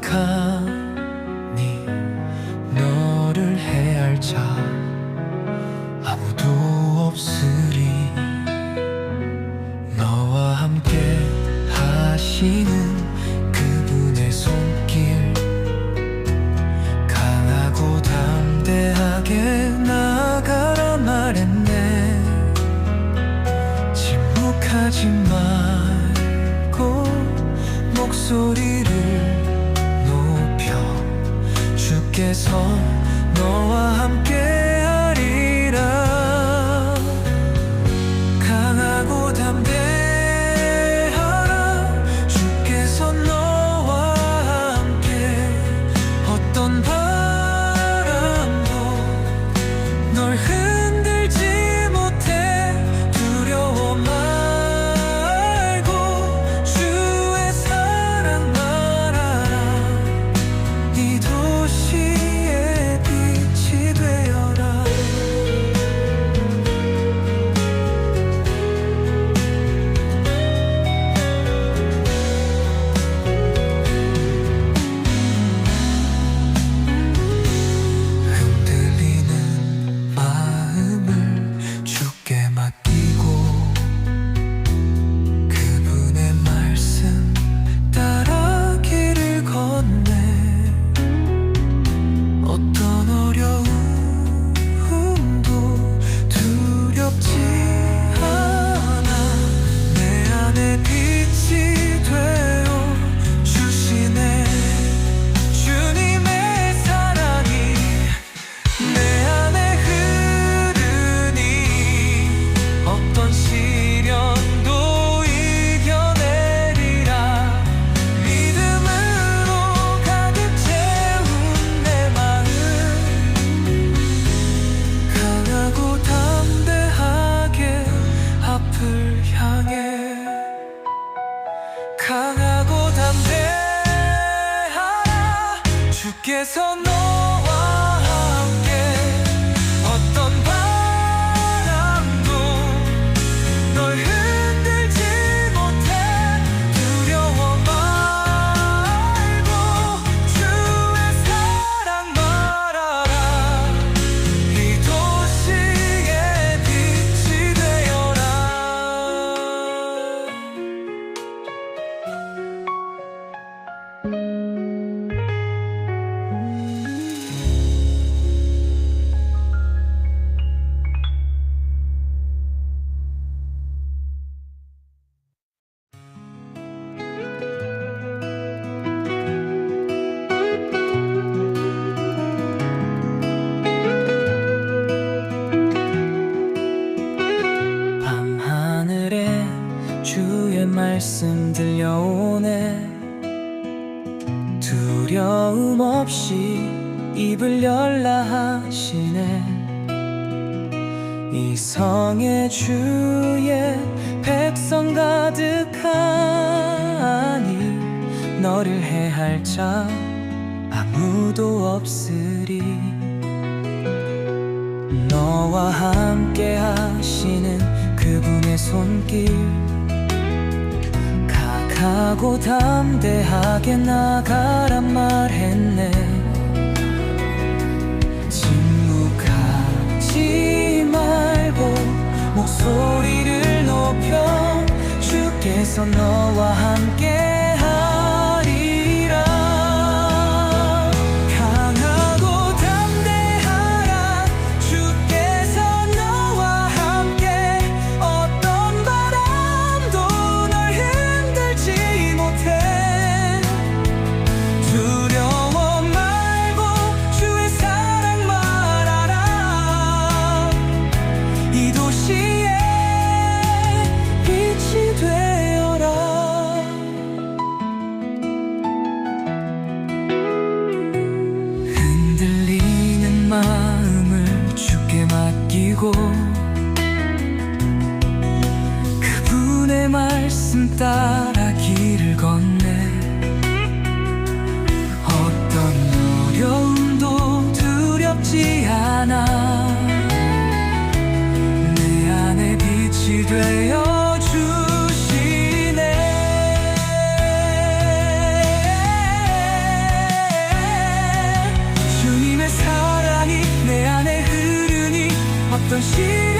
看。 주께서 너와 함께 주께서 너 말씀 들려오네. 두려움 없이 입을 열라 하시네. 이 성의 주의 백성 가득하니 너를 해할 자 아무도 없으리. 너와 함께 하시는 그분의 손길 하고 담대하게 나가란 말했네. 침묵하지 말고 목소리를 높여 주께서 너와 함께 말씀 따라 길을 건네. 어떤 어려움도 두렵지 않아. 내 안에 빛이 되어 어떤 시